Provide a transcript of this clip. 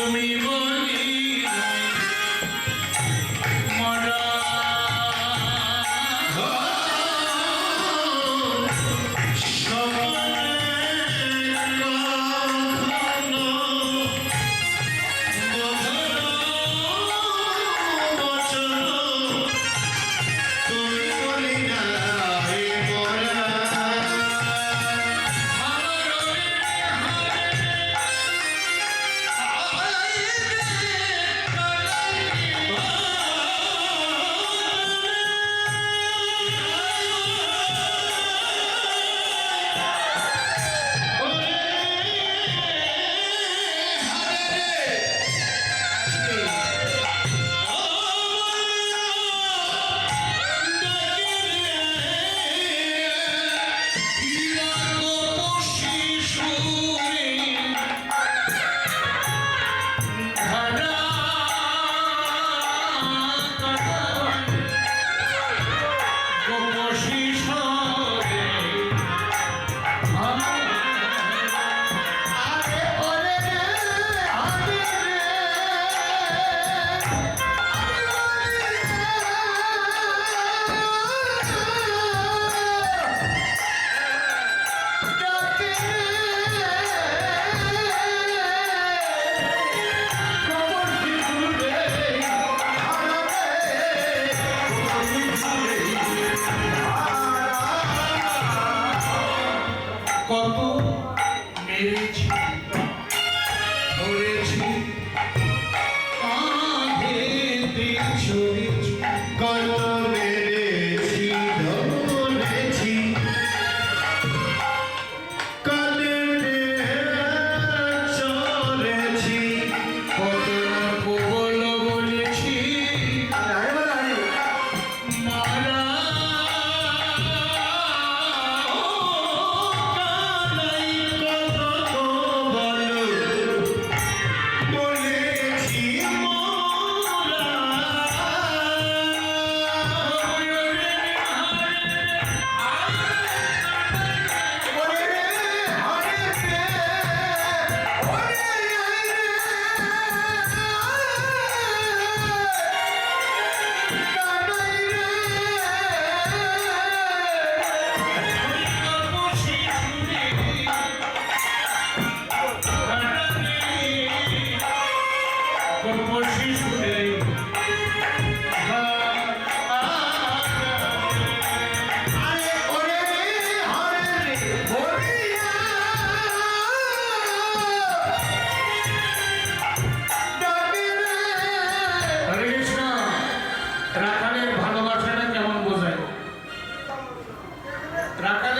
তুমি বলি মেরেছি ধরেছি কাঁধে পিছুড়েছি কানা মেরেছি ধরেছি কালে চলেছি কত প্রবল বলেছি মারা রাখার